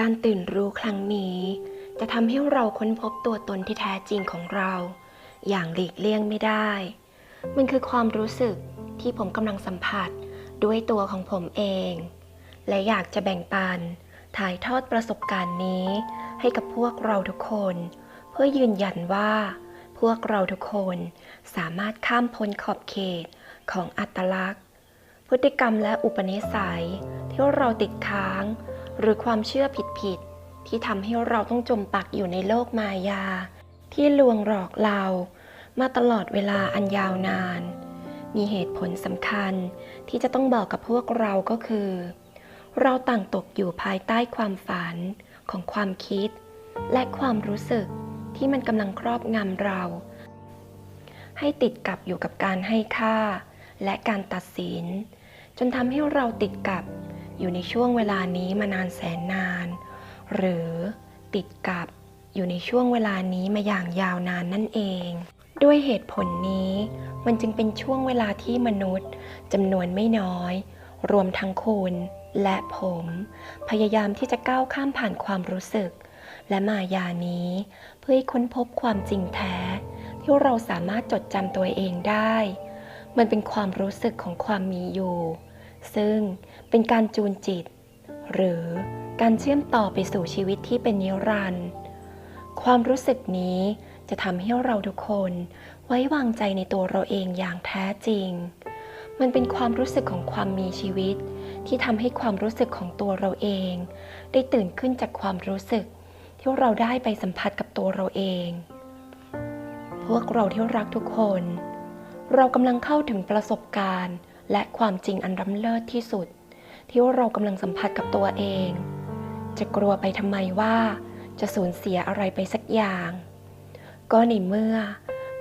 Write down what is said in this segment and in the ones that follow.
การตื่นรู้ครั้งนี้ จะทำให้เราค้นพบตัวตนที่แท้จริงของเรา อย่างหลีกเลี่ยงไม่ได้ มันคือความรู้สึกที่ผมกำลังสัมผัสด้วยตัวของผมเอง และอยากจะแบ่งปัน ถ่ายทอดประสบการณ์นี้ ให้กับพวกเราทุกคน เพื่อยืนยันว่า พวกเราทุกคนสามารถข้ามพ้นขอบเขตของอัตลักษณ์ พฤติกรรมและอุปนิสัยที่เราติดค้าง หรือความเชื่อผิดๆที่ทำให้เราต้องจมปักอยู่ในโลกมายา ที่ลวงหลอกเรา มาตลอดเวลาอันยาวนาน มีเหตุผลสำคัญที่จะต้องบอกกับพวกเราก็คือ เราต่างตกอยู่ภายใต้ความฝันของความคิด และความรู้สึกที่มันกำลังครอบงำเรา ให้ติดกับอยู่กับการให้ค่า และการตัดสิน จนทำให้เราติดกับ อยู่ในช่วงเวลานี้มานานแสนนาน หรือติดกับอยู่ในช่วงเวลานี้มาอย่างยาวนานนั่นเอง ด้วยเหตุผลนี้ มันจึงเป็นช่วงเวลาที่มนุษย์จำนวนไม่น้อย รวมทั้งคุณและผม พยายามที่จะก้าวข้ามผ่านความรู้สึก และมายานี้เพื่อให้ค้นพบความจริงแท้ ที่เราสามารถจดจำตัวเองได้ มันเป็นความรู้สึกของความมีอยู่ ซึ่งเป็นการจูนจิต หรือการเชื่อมต่อไปสู่ชีวิตที่เป็นนิรันดร์ความรู้สึกนี้จะทำให้เราทุกคนไว้วางใจในตัวเราเองอย่างแท้จริง มันเป็นความรู้สึกของความมีชีวิต ที่ทำให้ความรู้สึกของตัวเราเอง ได้ตื่นขึ้นจากความรู้สึก ที่เราได้ไปสัมผัสกับตัวเราเอง พวกเราที่รักทุกคน เรากำลังเข้าถึงประสบการณ์ และความจริงอันล้ำเลิศที่สุด ที่เรากำลังสัมผัสกับตัวเอง จะกลัวไปทำไมว่าจะสูญเสียอะไรไปสักอย่าง ก็ในเมื่อ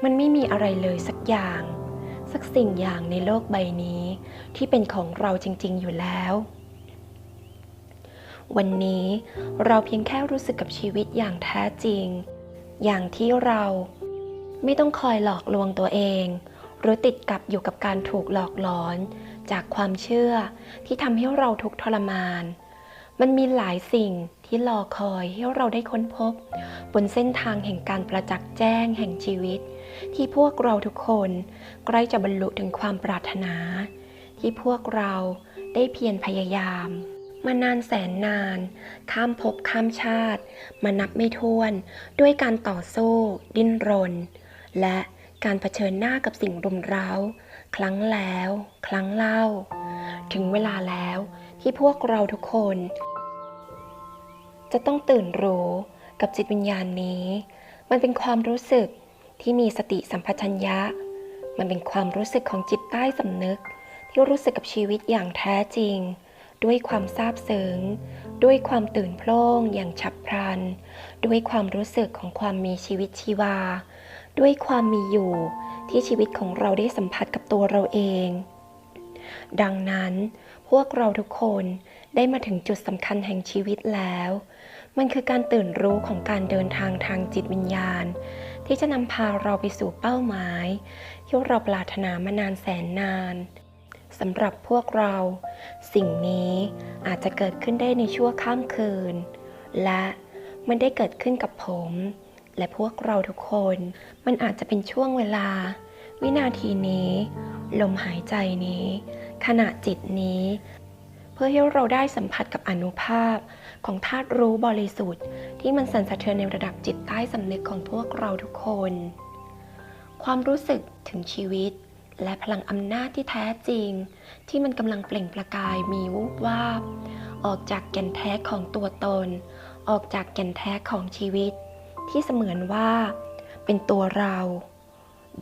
มันไม่มีอะไรเลยสักอย่าง สักสิ่งอย่างในโลกใบนี้ที่เป็นของเราจริง ๆ อยู่แล้ว วันนี้เราเพียงแค่รู้สึกกับชีวิตอย่างแท้จริง อย่างที่เราไม่ต้องคอยหลอกลวงตัวเอง หรือติดกับอยู่กับการถูกหลอกหลอน จากความเชื่อที่ทำให้เราทุกข์ทรมาน มันมีหลายสิ่งที่รอคอยให้เราได้ค้นพบ บนเส้นทางแห่งการประจักษ์แจ้งแห่งชีวิต ที่พวกเราทุกคนใกล้จะบรรลุถึงความปรารถนา ที่พวกเราได้เพียรพยายามมานานแสนนาน ข้ามภพข้ามชาติ มานับไม่ถ้วน ด้วยการต่อสู้ ดิ้นรน และ การเผชิญหน้ากับสิ่งรุมเร้า ครั้งแล้ว ครั้งเล่า ถึงเวลาแล้วที่พวกเราทุกคน จะต้องตื่นรู้กับจิตวิญญาณนี้ มันเป็นความรู้สึกที่มีสติสัมปชัญญะ มันเป็นความรู้สึกของจิตใต้สำนึก ที่รู้สึกกับชีวิตอย่างแท้จริง ด้วยความซาบซึ้งด้วยความตื่นโพล่งอย่างฉับพลัน ด้วยความรู้สึกของความมีชีวิตชีวา ด้วยความมีอยู่ที่ชีวิตของเราได้สัมผัสกับตัวเราเอง ดังนั้นพวกเราทุกคนได้มาถึงจุดสำคัญแห่งชีวิตแล้ว มันคือการตื่นรู้ของการเดินทางทางจิตวิญญาณ ที่จะนำพาเราไปสู่เป้าหมายที่เราปรารถนามานานแสนนานสำหรับพวกเรา สิ่งนี้อาจจะเกิดขึ้นได้ในชั่วข้ามคืน และมันได้เกิดขึ้นกับผม และพวกเราทุกคน มันอาจจะเป็นช่วงเวลา วินาทีนี้ ลมหายใจนี้ ขณะจิตนี้ เพื่อให้เราได้สัมผัสกับอนุภาพของธาตุรู้บริสุทธิ์ ที่มันสั่นสะเทือนในระดับจิตใต้สำนึกของพวกเราทุกคน ความรู้สึกถึงชีวิต และพลังอำนาจที่แท้จริง ที่มันกำลังเปล่งประกายมีวูบวาบ ออกจากแก่นแท้ของตัวตน ออกจากแก่นแท้ของชีวิต ที่เสมือนว่า เป็นตัวเรา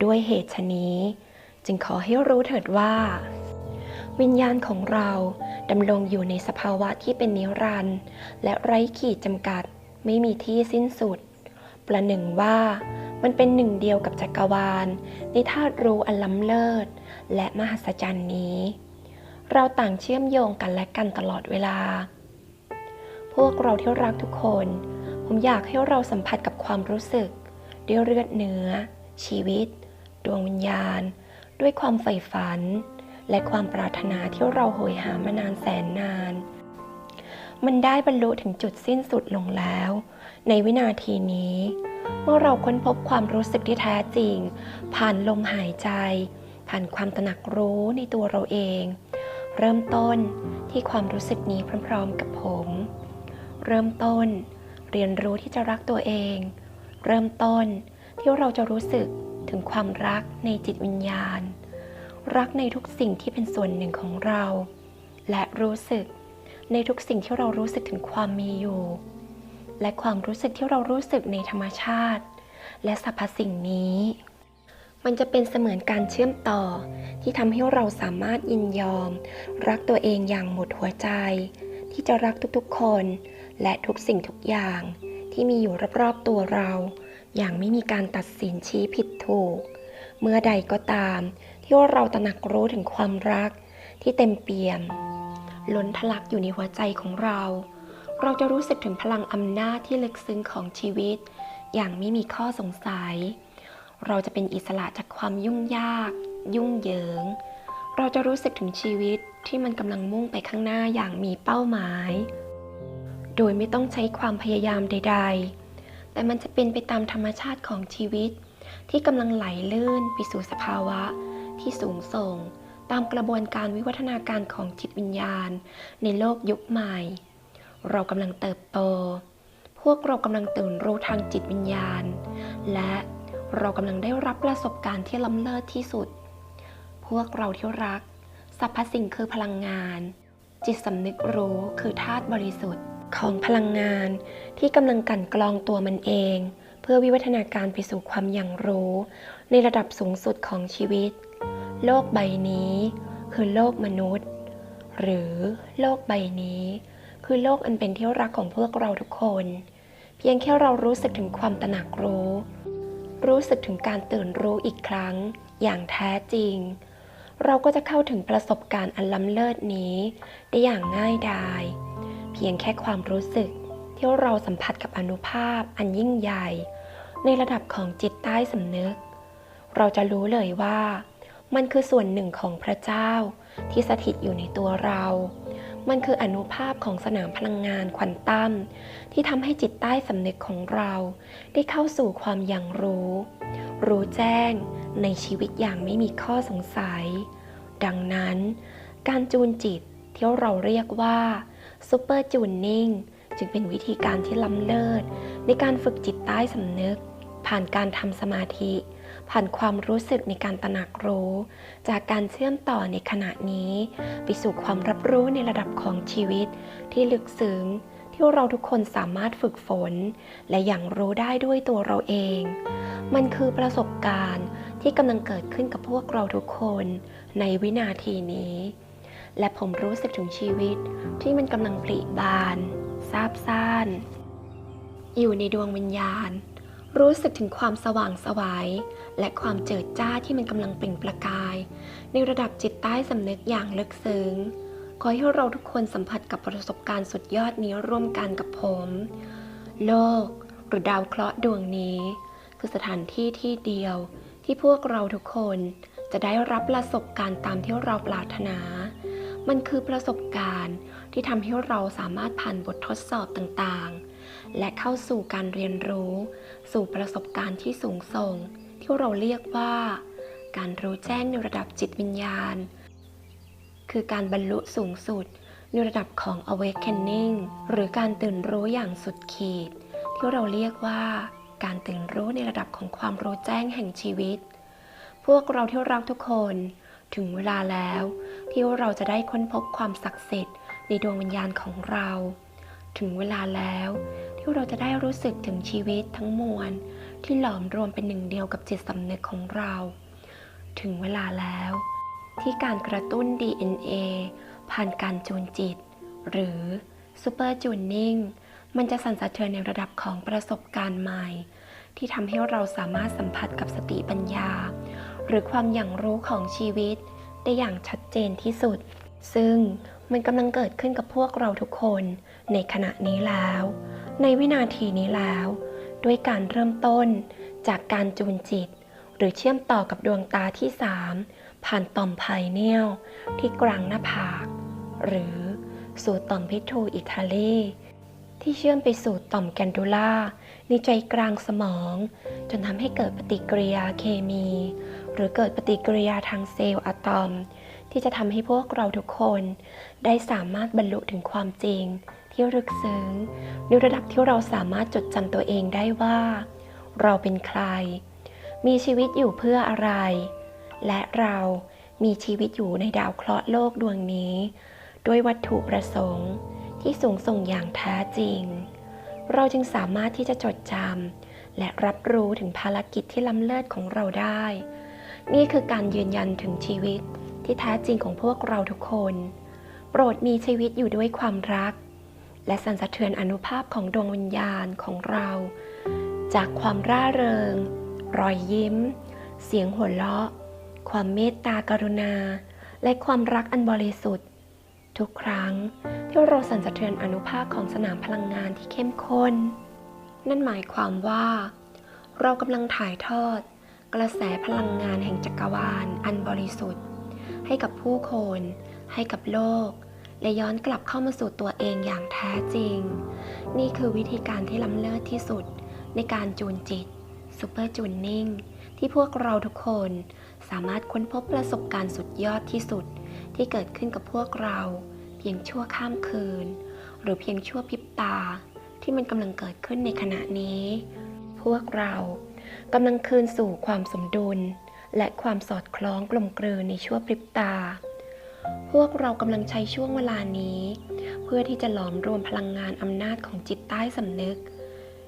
ด้วยเหตุชะนี้ จึงขอให้รู้เถิดว่า วิญญาณของเราดำรงอยู่ในสภาวะที่เป็นนิรันดร์และไร้ขีดจำกัดไม่มีที่สิ้นสุด ประหนึ่งว่ามันเป็นหนึ่งเดียวกับจักรวาล ในธาตุรู้อันล้ำเลิศ และมหัศจรรย์นี้ เราต่างเชื่อมโยงกันและกันตลอดเวลา พวกเราที่รักทุกคน ผมอยากให้เราสัมผัสกับความรู้สึก ด้วยเลือดเนื้อ ชีวิต ดวงวิญญาณ ด้วยความใฝ่ฝัน และความปรารถนาที่เราโหยหามานานแสนนาน มันได้บรรลุถึงจุดสิ้นสุดลงแล้ว ในวินาทีนี้ เมื่อเราค้นพบความรู้สึกที่แท้จริง ผ่านลมหายใจ ผ่านความตระหนักรู้ในตัวเราเอง เริ่มต้นที่ความรู้สึกนี้พร้อมๆกับผม เริ่มต้น เรียนรู้ที่จะรักตัวเอง เริ่มต้นที่เราจะรู้สึกถึงความรักในจิตวิญญาณ รักในทุกสิ่งที่เป็นส่วนหนึ่งของเรา และรู้สึกในทุกสิ่งที่เรารู้สึกถึงความมีอยู่ และความรู้สึกที่เรารู้สึกในธรรมชาติ และสรรพสิ่งนี้ มันจะเป็นเสมือนการเชื่อมต่อที่ทำให้เราสามารถยินยอม รักตัวเองอย่างหมดหัวใจ ที่จะรักทุกๆคน และทุกสิ่งทุกอย่างที่มีอยู่รอบๆตัวเรา อย่างไม่มีการตัดสินชี้ผิดถูก เมื่อใดก็ตาม ที่เราตระหนักรู้ถึงความรักที่เต็มเปี่ยม ล้นทะลักอยู่ในหัวใจของเรา เราจะรู้สึกถึงพลังอำนาจที่ลึกซึ้งของชีวิต อย่างไม่มีข้อสงสัย เราจะเป็นอิสระจากความยุ่งยาก ยุ่งเหยิง เราจะรู้สึกถึงชีวิตที่มันกำลังมุ่งไปข้างหน้าอย่างมีเป้าหมาย โดยไม่ต้องใช้ความพยายามใด ๆ แต่มันจะเป็นไปตามธรรมชาติของชีวิต ที่กำลังไหลลื่นไปสู่สภาวะ ที่สูงส่ง ตามกระบวนการวิวัฒนาการของจิตวิญญาณ ในโลกยุคใหม่ เรากำลังเติบโต พวกเรากำลังตื่นรู้ทางจิตวิญญาณ และเรากำลังได้รับประสบการณ์ที่ล้ำเลิศที่สุด พวกเราที่รักสรรพสิ่งคือพลังงาน จิตสำนึกรู้คือธาตุบริสุทธิ์ ของพลังงานที่กำลังกันกรองตัวมันเอง เพื่อวิวัฒนาการไปสู่ความอย่างรู้ ในระดับสูงสุดของชีวิต โลกใบนี้ คือโลกมนุษย์ หรือโลกใบนี้ คือโลกอันเป็นที่รักของพวกเราทุกคน เพียงแค่เรารู้สึกถึงความตระหนักรู้ รู้สึกถึงการตื่นรู้อีกครั้ง อย่างแท้จริง เราก็จะเข้าถึงประสบการณ์อันล้ำเลิศนี้ ได้อย่างง่ายดาย พียงแค่ความรู้สึก ที่เราสัมผัสกับอนุภาพอันยิ่งใหญ่ ในระดับของจิตใต้สำนึก เราจะรู้เลยว่า มันคือส่วนหนึ่งของพระเจ้าที่สถิตอยู่ในตัวเรา มันคืออนุภาพของสนามพลังงานควอนตัมที่ทำให้จิตใต้สำนึกของเราได้เข้าสู่ความอย่างรู้ รู้แจ้งในชีวิตอย่างไม่มีข้อสงสัย ดังนั้น การจูนจิตที่เราเรียกว่า ซูเปอร์จูนนิ่งจึงเป็นวิธีการที่ล้ำเลิศ ในการฝึกจิตใต้สำนึก ผ่านการทำสมาธิ ผ่านความรู้สึกในการตระหนักรู้ จากการเชื่อมต่อในขณะนี้ ไปสู่ความรับรู้ในระดับของชีวิต ที่ลึกซึ้งที่เราทุกคนสามารถฝึกฝน และอย่างรู้ได้ด้วยตัวเราเอง มันคือประสบการณ์ที่กำลังเกิดขึ้นกับพวกเราทุกคนในวินาทีนี้ และผมรู้สึกถึงชีวิตที่มันกำลังปริบานซาบซ่าน อยู่ในดวงวิญญาณ รู้สึกถึงความสว่างสวายและความเจิดจ้าที่มันกำลังเปล่งประกาย ในระดับจิตใต้สำนึกอย่างลึกซึ้งขอให้เราทุกคนสัมผัสกับประสบการณ์สุดยอดนี้ร่วมกันกับผม โลก หรือดาวเคราะห์ดวงนี้ คือสถานที่ที่เดียวที่พวกเราทุกคนจะได้รับประสบการณ์ตามที่เราปรารถนา มันคือประสบการณ์ที่ทำให้เราสามารถผ่านบททดสอบต่างๆ และเข้าสู่การเรียนรู้ สู่ประสบการณ์ที่สูงส่ง ที่เราเรียกว่า การรู้แจ้งในระดับจิตวิญญาณ คือการบรรลุสูงสุดในระดับของ awakening หรือการตื่นรู้อย่างสุดขีด ที่เราเรียกว่า การตื่นรู้ในระดับของความรู้แจ้งแห่งชีวิต พวกเราที่รักทุกคน ถึงเวลาแล้ว ที่เราจะได้ค้นพบความศักดิ์สิทธิ์ในดวงวิญญาณของเรา ถึงเวลาแล้ว ที่เราจะได้รู้สึกถึงชีวิตทั้งมวล ที่หลอมรวมเป็นหนึ่งเดียวกับจิตสำนึกของเรา ถึงเวลาแล้ว ที่การกระตุ้น DNA ผ่านการจูนจิต หรือ Super Tuning มันจะสั่นสะเทือนในระดับของประสบการณ์ใหม่ ที่ทำให้เราสามารถสัมผัสกับสติปัญญา หรือความอย่างรู้ของชีวิต ได้อย่างชัดเจนที่สุด ซึ่งมันกำลังเกิดขึ้นกับพวกเราทุกคนในขณะนี้แล้ว ในวินาทีนี้แล้ว ด้วยการเริ่มต้นจากการจูนจิต หรือเชื่อมต่อกับดวงตาที่สามผ่านต่อมไพเนียลที่กลางหน้าผาก หรือสู่ต่อมพิทูอิทาลีที่เชื่อมไปสู่ต่อมแกนดูล่าในใจกลางสมอง จนทำให้เกิดปฏิกิริยาเคมี หรือเกิดปฏิกิริยาทางเซลล์อะตอม ที่จะทำให้พวกเราทุกคน ได้สามารถบรรลุถึงความจริง ที่ลึกซึ้งในระดับที่เราสามารถจดจำตัวเองได้ว่า เราเป็นใคร มีชีวิตอยู่เพื่ออะไร และเรามีชีวิตอยู่ในดาวเคราะห์โลกดวงนี้ ด้วยวัตถุประสงค์ที่สูงส่งอย่างแท้จริง เราจึงสามารถที่จะจดจำและรับรู้ถึงภารกิจที่ล้ำเลิศของเราได้ นี่คือการยืนยันถึงชีวิตที่แท้จริงของพวกเราทุกคน โปรดมีชีวิตอยู่ด้วยความรัก และสั่นสะเทือนอนุภาพของดวงวิญญาณของเรา จากความร่าเริง รอยยิ้ม เสียงหัวเราะ ความเมตตากรุณา และความรักอันบริสุทธิ์ ทุกครั้งที่เราสั่นสะเทือนอนุภาคของสนามพลังงานที่เข้มข้น นั่นหมายความว่า เรากำลังถ่ายทอด กระแสพลังงานแห่งจักรวาล อันบริสุทธิ์ ให้กับผู้คน ให้กับโลก และย้อนกลับเข้ามาสู่ตัวเองอย่างแท้จริง นี่คือวิธีการที่ล้ำเลิศที่สุด ในการจูนจิตซูเปอร์จูนนิ่งที่พวกเราทุกคนสามารถค้นพบประสบการณ์สุดยอดที่สุด ที่เกิดขึ้นกับพวกเรา เพียงชั่วข้ามคืน หรือเพียงชั่วพริบตา ที่มันกำลังเกิดขึ้นในขณะนี้ พวกเรา กำลังคืนสู่ความสมดุล และความสอดคล้องกลมกลืนในชั่วพริบตา พวกเรากำลังใช้ช่วงเวลานี้ เพื่อที่จะหลอมรวมพลังงานอำนาจของจิตใต้สำนึก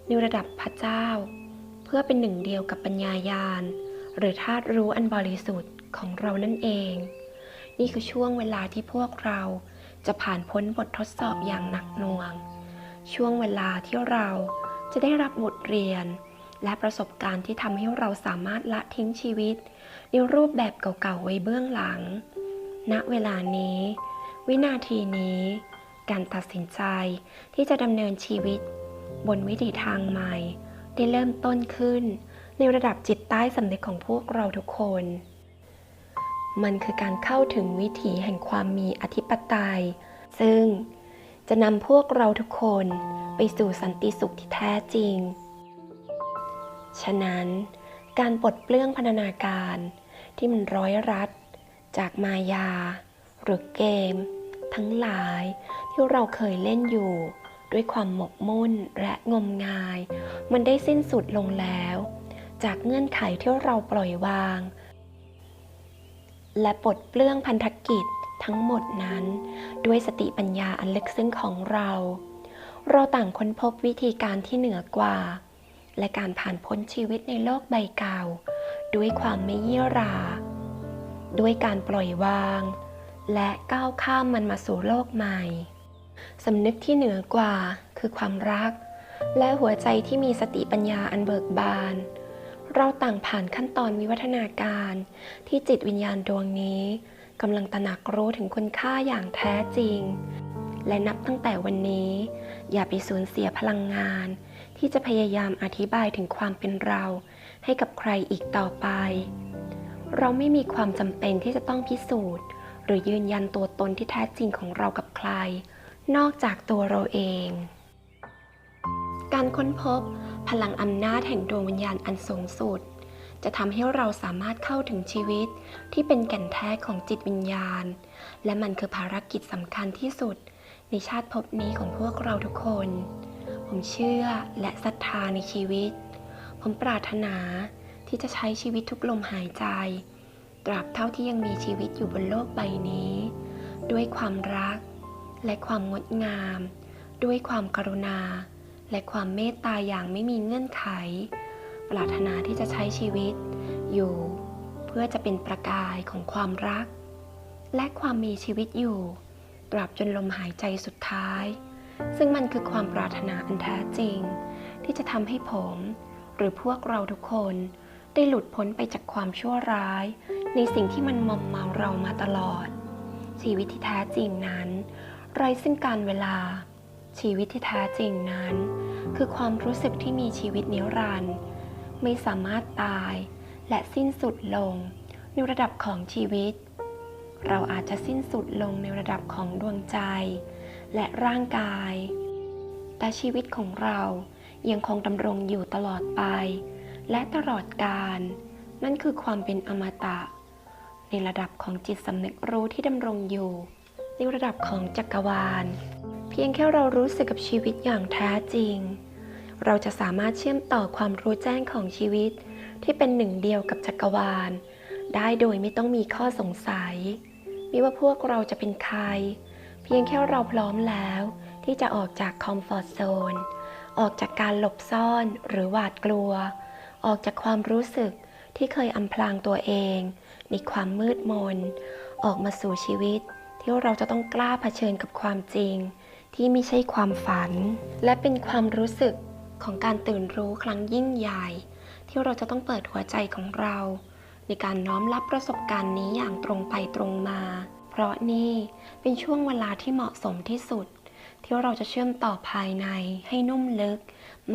ในระดับพระเจ้า เพื่อเป็นหนึ่งเดียวกับปัญญายาณ หรือธาตุรู้อันบริสุทธิ์ของเรานั่นเอง นี่คือช่วงเวลาที่พวกเราจะผ่านพ้นบททดสอบอย่างหนักหน่วง ช่วงเวลาที่เราจะได้รับบทเรียน และประสบการณ์ที่ทำให้เราสามารถละทิ้งชีวิต ในรูปแบบเก่าๆไว้เบื้องหลัง ณ เวลานี้ วินาทีนี้ การตัดสินใจที่จะดำเนินชีวิต บนวิถีทางใหม่ ได้เริ่มต้นขึ้น ในระดับจิตใต้สำนึกของพวกเราทุกคน มันคือการเข้าถึงวิถีแห่งความมีอธิปไตย ซึ่งจะนำพวกเราทุกคนไปสู่สันติสุขที่แท้จริง ฉะนั้นการปลดเปลื้องพันธนาการที่มันร้อยรัด จากมายา หรือเกม ทั้งหลายที่เราเคยเล่นอยู่ ด้วยความหมกมุ่นและงมงาย มันได้สิ้นสุดลงแล้ว จากเงื่อนไขที่เราปล่อยวาง และปลดเปลื้องพันธกิจทั้งหมดนั้น ด้วยสติปัญญาอันลึกซึ้งของเรา เราต่างค้นพบวิธีการที่เหนือกว่า และการผ่านพ้นชีวิตในโลกใบเก่า ด้วยความไม่เยี่ยรา ด้วยการปล่อยวาง และก้าวข้ามมันมาสู่โลกใหม่สำนึกที่เหนือกว่าคือความรัก และหัวใจที่มีสติปัญญาอันเบิกบาน เราต่างผ่านขั้นตอนวิวัฒนาการที่จิตวิญญาณดวงนี้กำลังตระหนักรู้ถึงคุณค่าอย่างแท้จริง และนับตั้งแต่วันนี้ อย่าไปสูญเสียพลังงาน ที่จะพยายามอธิบายถึงความเป็นเราให้กับใครอีกต่อไป เราไม่มีความจำเป็นที่จะต้องพิสูจน์ หรือยืนยันตัวตนที่แท้จริงของเรากับใคร นอกจากตัวเราเอง การค้นพบ พลังอำนาจแห่งดวงวิญญาณอันสูงสุด จะทำให้เราสามารถเข้าถึงชีวิตที่เป็นแก่นแท้ของจิตวิญญาณ และมันคือภารกิจสำคัญที่สุด ในชาติภพนี้ของพวกเราทุกคน ผมเชื่อและศรัทธาในชีวิต ผมปรารถนาที่จะใช้ชีวิตทุกลมหายใจ ตราบเท่าที่ยังมีชีวิตอยู่บนโลกใบนี้ ด้วยความรัก และความงดงาม ด้วยความกรุณา และความเมตตาอย่างไม่มีเงื่อนไข ปรารถนาที่จะใช้ชีวิต อยู่ เพื่อจะเป็นประกายของความรัก และความมีชีวิตอยู่ ตราบจนลมหายใจสุดท้าย ซึ่งมันคือความปรารถนาอันแท้จริง ที่จะทำให้ผม หรือพวกเราทุกคนได้หลุดพ้นไปจากความชั่วร้าย ในสิ่งที่มันมอมเมาเรามาตลอด ชีวิตที่แท้จริงนั้น ไร้ซึ่งการเวลา ชีวิตที่แท้จริงนั้น คือความรู้สึกที่มีชีวิตนิรันดร์ไม่สามารถตายและสิ้นสุดลงในระดับของชีวิต เราอาจจะสิ้นสุดลงในระดับของดวงใจ และร่างกาย แต่ชีวิตของเรายังคงดำรงอยู่ตลอดไป และตลอดกาลนั่นคือความเป็นอมตะ ในระดับของจิตสำนึกรู้ที่ดำรงอยู่ ในระดับของจักรวาล เพียงแค่เรารู้สึกกับชีวิตอย่างแท้จริง เราจะสามารถเชื่อมต่อความรู้แจ้งของชีวิต ที่เป็นหนึ่งเดียวกับจักรวาล ได้โดยไม่ต้องมีข้อสงสัย ไม่ว่าพวกเราจะเป็นใคร เพียงแค่เราพร้อมแล้ว ที่จะออกจากคอมฟอร์ทโซน ออกจากการหลบซ่อนหรือหวาดกลัว ออกจากความรู้สึกที่เคยอำพรางตัวเอง ในความมืดมน ออกมาสู่ชีวิต ที่เราจะต้องกล้าเผชิญกับความจริง ที่ไม่ใช่ความฝัน และเป็นความรู้สึกของการตื่นรู้ครั้งยิ่งใหญ่ ที่เราจะต้องเปิดหัวใจของเรา ในการน้อมรับประสบการณ์นี้อย่างตรงไปตรงมา เพราะนี่เป็นช่วงเวลาที่เหมาะสมที่สุด ที่เราจะเชื่อมต่อภายในให้นุ่มลึก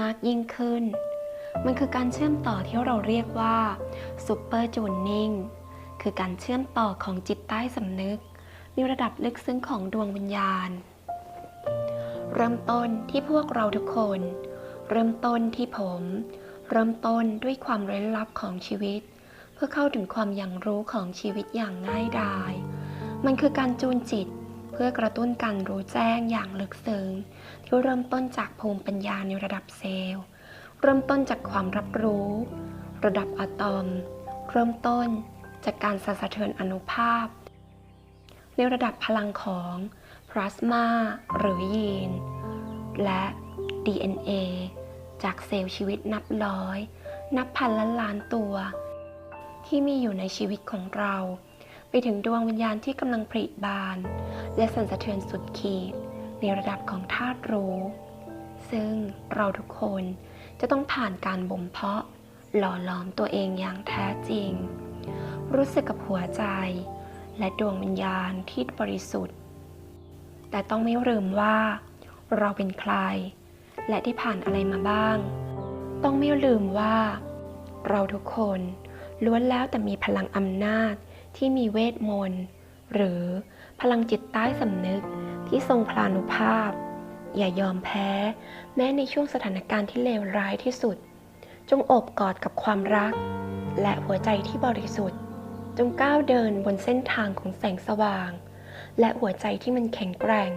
มากยิ่งขึ้น มันคือการเชื่อมต่อที่เราเรียกว่า Super Tuning คือการเชื่อมต่อของจิตใต้สำนึก ในระดับลึกซึ้งของดวงวิญญาณ เริ่มต้นที่พวกเราทุกคน เริ่มต้นที่ผม เริ่มต้นด้วยความเร้นลับของชีวิต เพื่อเข้าถึงความอย่างรู้ของชีวิตอย่างง่ายดาย มันคือการจูนจิต เพื่อกระตุ้นการรู้แจ้งอย่างลึกซึ้งที่เริ่มต้นจากภูมิปัญญาในระดับเซลล์ เริ่มต้นจากความรับรู้ ระดับอะตอม เริ่มต้นจากการสั่นสะเทือนอนุภาพ ในระดับพลังของพลาสมาหรือยีน และ DNA จากเซลล์ชีวิตนับร้อย นับพันล้านล้านตัว ที่มีอยู่ในชีวิตของเรา ไปถึงดวงวิญญาณที่กำลังผลิบาน และสั่นสะเทือนสุดขีด ในระดับของธาตุรู้ ซึ่งเราทุกคนจะต้องผ่านการบ่มเพาะ หล่อหลอมตัวเองอย่างแท้จริง รู้สึกกับหัวใจ และดวงวิญญาณที่บริสุทธิ์ แต่ต้องไม่ลืมว่า เราเป็นใคร และได้ผ่านอะไรมาบ้าง ต้องไม่ลืมว่า เราทุกคนล้วนแล้วแต่มีพลังอำนาจ ที่มีเวทมนต์หรือพลังจิตใต้สำนึกที่ทรงพลานุภาพ อย่ายอมแพ้ แม้ในช่วงสถานการณ์ที่เลวร้ายที่สุด จงอบกอดกับความรัก และหัวใจที่บริสุทธิ์ จงก้าวเดินบนเส้นทางของแสงสว่าง และหัวใจที่มันแข็งแกร่ง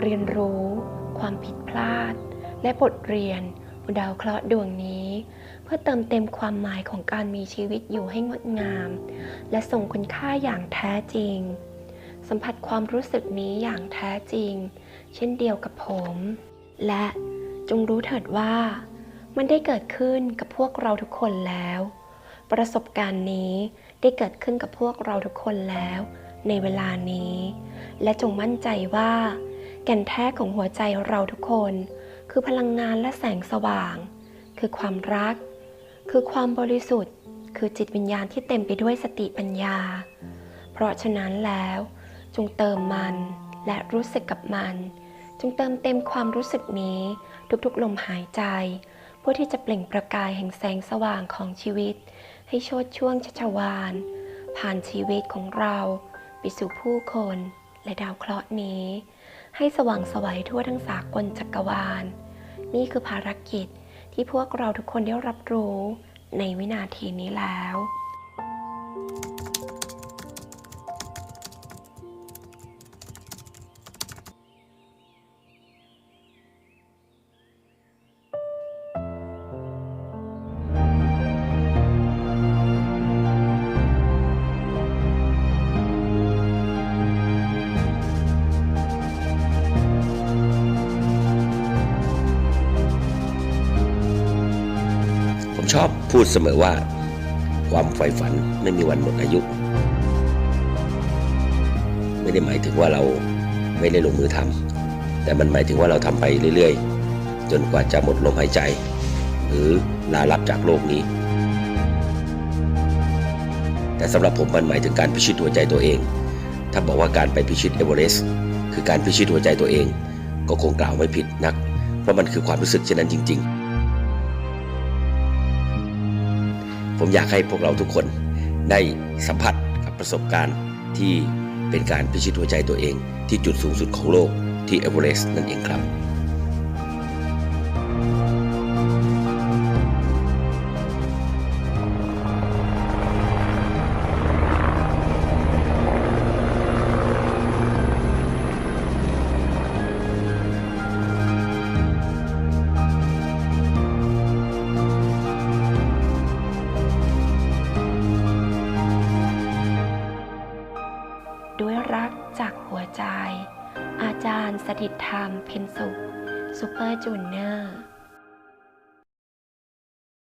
เรียนรู้ ความผิดพลาด และบทเรียนบนดาวเคราะห์ดวงนี้ พื่อเติมเต็มความหมายของการมีชีวิตอยู่ให้งดงาม และส่งคุณค่าอย่างแท้จริง สัมผัสความรู้สึกนี้อย่างแท้จริง เช่นเดียวกับผม และจงรู้เถิดว่า มันได้เกิดขึ้นกับพวกเราทุกคนแล้ว ประสบการณ์นี้ได้เกิดขึ้นกับพวกเราทุกคนแล้ว ในเวลานี้ และจงมั่นใจว่า แก่นแท้ของหัวใจเราทุกคน คือพลังงานและแสงสว่าง คือความรัก คือความบริสุทธิ์ คือจิตวิญญาณที่เต็มไปด้วยสติปัญญา เพราะฉะนั้นแล้วจงเติมมันและรู้สึกกับมัน จงเติมเต็มความรู้สึกนี้ทุกๆลมหายใจ เพื่อที่จะเปล่งประกายแห่งแสงสว่างของชีวิต ให้โชดช่วงชัชวาน ผ่านชีวิตของเราไปสู่ผู้คนและดาวเคราะห์นี้ ให้สว่างไสวัยทั่วทั้งสากลจักรวาล นี่คือภารกิจ ที่พวกเราทุกคนได้รับรู้ในวินาทีนี้แล้ว ชอบพูดเสมอว่า ความใฝ่ฝันไม่มีวันหมดอายุ ไม่ได้หมายถึงว่าเราไม่ได้ลงมือทำแต่มันหมายถึงว่าเราทำไปเรื่อยๆ จนกว่าจะหมดลมหายใจ หรือลาลับจากโลกนี้ แต่สำหรับผมมันหมายถึงการพิชิตหัวใจตัวเอง ถ้าบอกว่าการไปพิชิตเอเวอเรสต์คือการพิชิตหัวใจตัวเอง ก็คงกล่าวไม่ผิดนัก เพราะมันคือความรู้สึกเช่นนั้นจริง ๆ ผมอยากให้พวกเราทุกคนได้สัมผัสกับประสบการณ์ที่เป็นการพิชิตหัวใจตัวเอง ที่จุดสูงสุดของโลกที่เอเวอเรสต์นั่นเองครับ